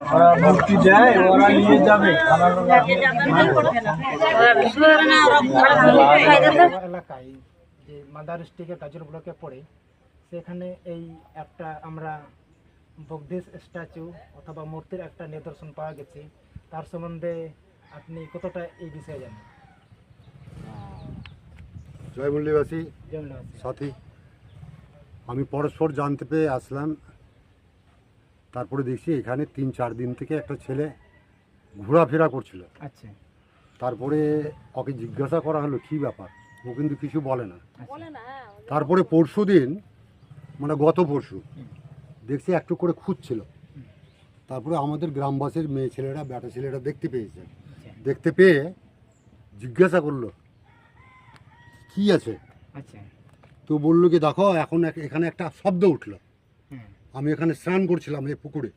ওরা ভর্তি দেয় ওরা নিয়ে যাবে। এলাকায় যে মাদার ডিস্ট্রিক্টের কাজল ব্লকে পড়ে সেখানে এই একটা আমরা বগদেশ স্ট্যাচু অথবা মূর্তির একটা নিদর্শন পাওয়া গেছে। তার সম্বন্ধে আপনি কতটা এই বিষয়ে জানেন? আছে। সাথী আমি পরস্পর জানতে পেয়ে আসলাম। তারপরে দেখছি এখানে তিন চার দিন থেকে একটা ছেলে ঘোরাফেরা করছিল। আচ্ছা। তারপরে ওকে জিজ্ঞাসা করা হলো কী ব্যাপার? ও কিন্তু কিছু বলে না। আচ্ছা। তারপরে পরশু দিন মানে গত পরশু দেখছি একটু করে খুঁজছিল। তারপরে আমাদের গ্রামবাসীর মেয়ে ছেলেরা বেটা ছেলেরা দেখতে পেয়েছে। আচ্ছা। দেখতে পেয়ে জিজ্ঞাসা করল কি আছে? আচ্ছা। তো বলল কি দেখো এখন এক- এখানে একটা শব্দ উঠল। আমি এখানে স্নান করছিলাম এই পুকুরে।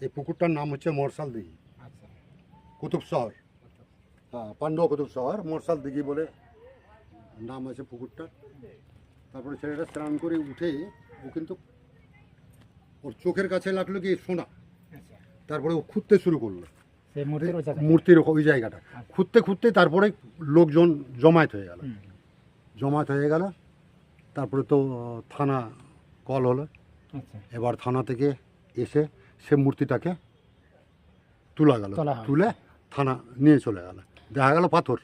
এই পুকুরটার নাম হচ্ছে মরসাল দিঘি। আচ্ছা। কুতুব শহর। হ্যাঁ পান্ডব কুতুব শহর মরসাল দিঘি বলে নাম আছে পুকুরটার। তারপরে ছেলেটা স্নান করে উঠে ও কিন্তু ওর চোখের কাছে লাগল কি সোনা। আচ্ছা। তারপরে ও খুঁজতে শুরু করল। মূর্তির ওই জায়গাটা? খুঁজতে খুঁজতে তারপরে লোকজন জমায়েত হয়ে গেল। জমায়েত হয়ে গেল। তারপরে তো থানা কল হলো। আচ্ছা এবার থানা থেকে এসে সে মূর্তিটাকে তোলা গেল। তুলে থানা নিয়ে চলে গেল। দেখা গেল পাথর।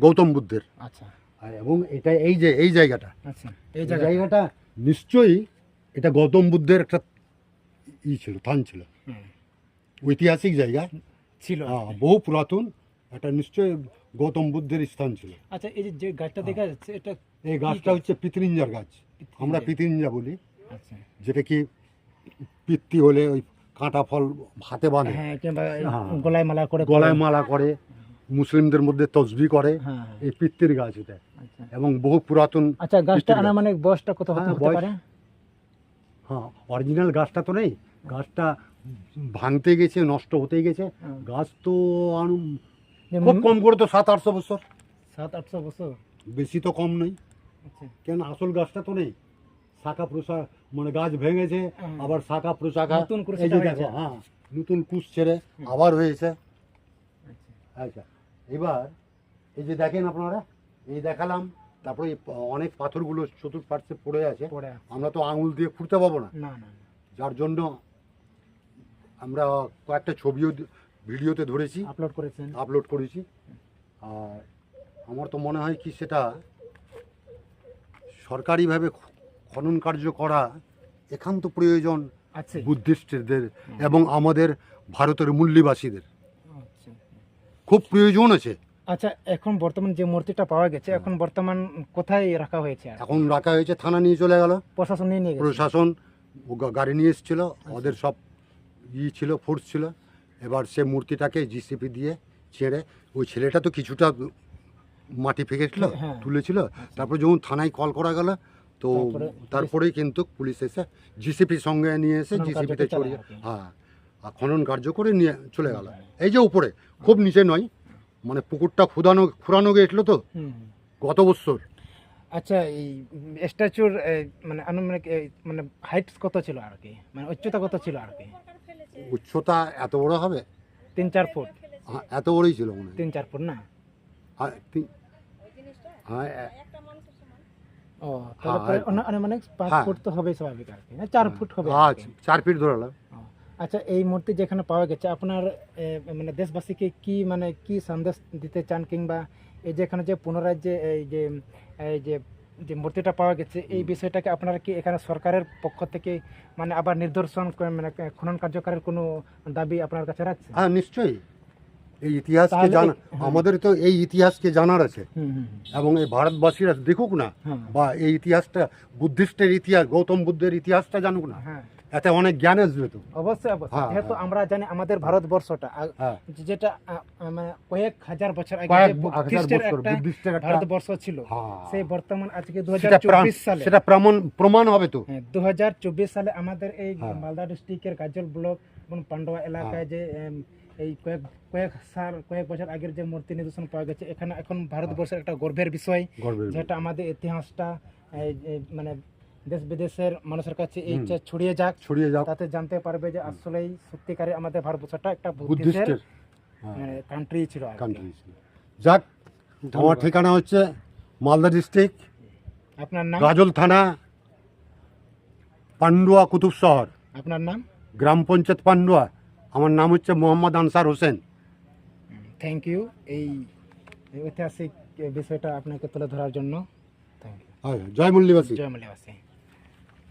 গৌতম বুদ্ধের। আচ্ছা। এবং এটা এই যে এই জায়গাটা। আচ্ছা। এই জায়গাটা নিশ্চয়ই এটা গৌতম বুদ্ধের একটা ই ছিল থান ছিল। ঐতিহাসিক জায়গা। ছিল। হ্যাঁ, বহু পুরাতন। এটা নিশ্চয়ই গৌতম বুদ্ধের স্থান ছিল। আচ্ছা এই যে গাছটা দেখা যাচ্ছে এটা এই গাছটা হচ্ছে পিতৃঞ্জার গাছ। আমরা পিতৃঞ্জা বলি। আচ্ছা যেটা কি পিত্তি হলে ওই কাঁটা ফল হাতে বাঁধে। হ্যাঁ হ্যাঁ। গলায় মালা করে। গলায় মালা করে মুসলিমদের মধ্যে তসবি করে হ্যাঁ এই পিত্তির গাছ এটা। আচ্ছা। এবং বহু পুরাতন আচ্ছা গাছটা গাছ। আনুমানিক বয়সটা কত হতে পারে? হ্যাঁ অরিজিনাল গাছটা তো নেই। গাছটা ভাঙতে গেছে নষ্ট হতে গেছে। গাছ তো আনু খুব কম করে তো সাত আটশো বছর। সাত আটশো বছর? বেশি তো কম নেই। আচ্ছা। কেন আসল গাছটা তো নেই। শাখা প্রশা মানে গাছ ভেঙেছে আবার শাখা প্রশাখা নতুন দেখো হ্যাঁ নতুন কুশ ছেড়ে আবার হয়েছে। আচ্ছা। আচ্ছা এবার এই যে দেখেন আপনারা এই দেখালাম তারপরে অনেক পাথরগুলো চতুর্পার্শ্বে পড়ে আছে। আমরা তো আঙুল দিয়ে খুঁড়তে পাবো না। যার জন্য আমরা কয়েকটা ছবিও ভিডিওতে ধরেছি আপলোড করেছেন। আপলোড করেছি। আর আমার তো মনে হয় কি সেটা সরকারিভাবে খনন কার্য করা একান্ত প্রয়োজন আছে। বুদ্ধিস্টদের এবং আমাদের ভারতের মূল্যবাসীদের। আচ্ছা। খুব প্রয়োজন আছে। আচ্ছা এখন বর্তমান যে মূর্তিটা পাওয়া গেছে এখন বর্তমান কোথায় রাখা হয়েছে এখন রাখা হয়েছে থানা নিয়ে চলে গেল। প্রশাসন নিয়ে প্রশাসন গাড়ি নিয়ে এসেছিল ওদের সব ই ছিল ফোর্স ছিল। এবার সে মূর্তিটাকে জিসিপি দিয়ে ছেড়ে ওই ছেলেটা তো কিছুটা মাটি ফেঁকেছিল হ্যাঁ। তুলেছিল। তারপর যখন থানায় কল করা গেল তো তারপরেই কিন্তু পুলিশ এসে জিসিপি সঙ্গে নিয়ে এসে জিসিপিতে চড়িয়ে হ্যাঁ আর খনন কার্য করে নিয়ে চলে গেল। এই যে উপরে খুব নিচে নয় মানে পুকুরটা খুদানো খুঁড়ানো গেছিল তো। গত বছর। আচ্ছা এই স্ট্যাচুর মানে আনুমানিক মানে হাইট কত ছিল আর কি? মানে উচ্চতা কত ছিল আর কি? উচ্চতা এত বড় হবে? তিন চার ফুট। হ্যাঁ, এত বড়ই ছিল মনে হয়। তিন চার ফুট না? হ্যাঁ, হ্যাঁ ও তাহলে হ্যাঁ, আনুমানিক পাঁচ হ্যাঁ। ফুট তো হবে স্বাভাবিক আর কি না চার ফুট হবে আচ্ছা চার ফিট ধরালাম আচ্ছা এই মূর্তি যেখানে পাওয়া গেছে আপনার মানে দেশবাসীকে কি মানে কি সন্দেশ দিতে চান কিংবা এই যেখানে যে পুনরায় যে এই যে এই যে যে মূর্তিটা পাওয়া গেছে এই বিষয়টাকে আপনারা কি এখানে সরকারের পক্ষ থেকে মানে আবার নিদর্শন করে মানে খনন কার্যকরের কোনো দাবি আপনার কাছে রাখছে হ্যাঁ নিশ্চয়ই। এই ইতিহাসকে জানা হ্যাঁ। আমাদের তো এই ইতিহাসকে জানার আছে। এবং এই ভারতবাসীরা দেখুক না হ্যাঁ। বা এই ইতিহাসটা বুদ্ধিস্টের ইতিহাস গৌতম বুদ্ধের ইতিহাসটা জানুক না। হ্যাঁ। এতে অনেক জ্ঞান আসবে তো। অবশ্যই অবশ্যই। যেহেতু। আমরা জানি আমাদের ভারতবর্ষটা যেটা মানে কয়েক হাজার বছর আগে বুদ্ধিস্টের একটা ভারতবর্ষ ছিল। সেই বর্তমান আজকে দু সালে। সেটা প্রমাণ প্রমাণ হবে তো। দু সালে আমাদের এই। মালদা ডিস্ট্রিক্টের গাজল ব্লক এবং পান্ডুয়া এলাকায় যে এই কয়েক কয়েক সাল কয়েক বছর আগের যে মূর্তি নিদর্শন পাওয়া গেছে এখানে এখন ভারতবর্ষের একটা গর্বের বিষয় যেটা আমাদের ইতিহাসটা মানে দেশ বিদেশের মানুষের কাছে এই চা ছড়িয়ে যাক ছড়িয়ে যাও তাতে জানতে পারবে যে আসলেই সত্যিকারে আমাদের ভারতবর্ষটা একটা বুদ্ধিস্টের। বুদ্ধিস্টের মানে কান্ট্রি ছিল কান্ট্রি যাক আমার ঠিকানা হচ্ছে মালদা ডিস্ট্রিক্ট আপনার নাম? গাজল থানা পান্ডুয়া কুতুব শহর। আপনার নাম? গ্রাম পঞ্চায়েত পান্ডুয়া। আমার নাম হচ্ছে মোহাম্মদ আনসার হোসেন। থ্যাংক ইউ এই ঐতিহাসিক বিষয়টা আপনাকে তুলে ধরার জন্য। থ্যাংক ইউ হ্যাঁ, জয় মল্লিবাসী জয় মল্লিবাসী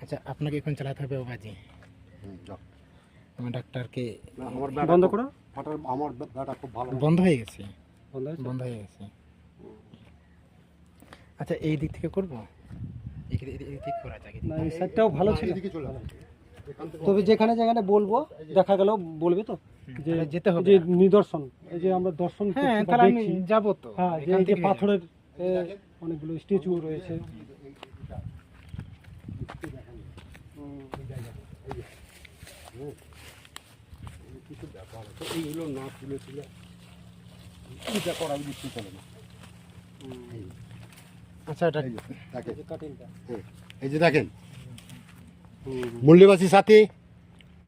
আচ্ছা আপনাকে এখন চালাতে হবে যাও। আমার ডাক্তারকে বন্ধ করো। আমার ব্যাটা খুব ভালো বন্ধ হয়ে গেছে? বন্ধ হয়ে গেছে। আচ্ছা এই দিক থেকে করব? এই দিক- থেকে করা এই না এই সাইডটাও ভালো ছিল। এদিকে চলে তবে যেখানে যেখানে বলব দেখা গেল বলবে তো? যে যেতে হবে যে নিদর্শন এই যে আমরা দর্শন হ্যাঁ তাহলে আমি যাব তো হ্যাঁ যে এই পাথরের অনেকগুলো স্ট্যাচু রয়েছে। কিছু ব্যাপার এইগুলো চলে না আচ্ছা এটা এই যে, দেখেন কাটিংটা এই